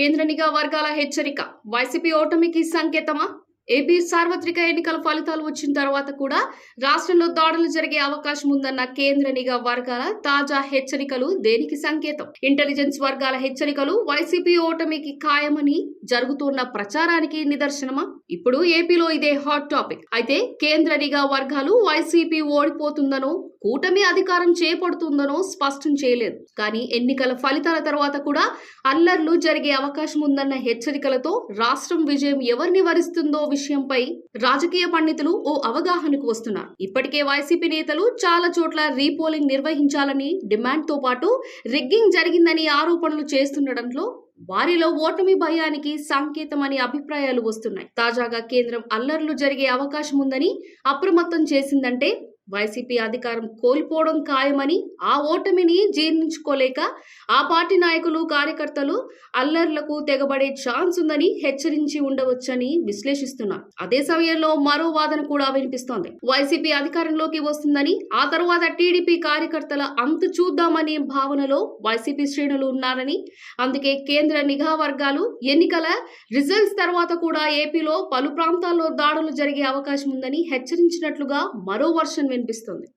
కేంద్ర నిఘా వర్గాల హెచ్చరిక. వైసీపీ ఓటమికి సంకేతమా? ఏపీ సార్వత్రిక ఎన్నికల ఫలితాలు వచ్చిన తర్వాత కూడా రాష్ట్రంలో దాడులు జరిగే అవకాశం ఉందన్న కేంద్ర నిఘా వర్గాల తాజా హెచ్చరికలు దేనికి సంకేతం? ఇంటెలిజెన్స్ వర్గాల హెచ్చరికలు వైసీపీ ఓటమికి ఖాయమని జరుగుతున్న ప్రచారానికి నిదర్శనమా? ఇప్పుడు ఏపీలో ఇదే హాట్ టాపిక్. అయితే కేంద్ర నిఘా వర్గాలు వైసీపీ ఓడిపోతుందనో కూటమి అధికారం చేపడుతుందనో స్పష్టం చేయలేదు. కానీ ఎన్నికల ఫలితాల తర్వాత కూడా అల్లర్లు జరిగే అవకాశం ఉందన్న హెచ్చరికలతో రాష్ట్రం విజయం ఎవరిని వరిస్తుందో విషయంపై రాజకీయ పండితులు ఓ అవగాహనకు వస్తున్నారు. ఇప్పటికే వైసీపీ నేతలు చాలా చోట్ల రీపోలింగ్ నిర్వహించాలని డిమాండ్తో పాటు రిగ్గింగ్ జరిగిందని ఆరోపణలు చేస్తుండటంలో వారిలో ఓటమి భయానికి సంకేతమని అభిప్రాయాలు వస్తున్నాయి. తాజాగా కేంద్రం అల్లర్లు జరిగే అవకాశం ఉందని అప్రమత్తం చేసిందంటే వైసీపీ అధికారం కోల్పోవడం ఖాయమని ఆ ఓటమిని జీర్ణించుకోలేక ఆ పార్టీ నాయకులు కార్యకర్తలు అల్లర్లకు తెగబడే ఛాన్స్ ఉందని హెచ్చరించి ఉండవచ్చని విశ్లేషిస్తున్నారు. అదే సమయంలో మరో వాదన కూడా వినిపిస్తోంది. వైసీపీ అధికారంలోకి వస్తుందని ఆ తర్వాత టీడీపీ కార్యకర్తల అంతు చూద్దామనే భావనలో వైసీపీ శ్రేణులు ఉన్నారని అందుకే కేంద్ర నిఘా వర్గాలు ఎన్నికల రిజల్ట్స్ తర్వాత కూడా ఏపీలో పలు ప్రాంతాల్లో దాడులు జరిగే అవకాశం ఉందని హెచ్చరించినట్లుగా మరో వర్షన్ వినిపిస్తుంది.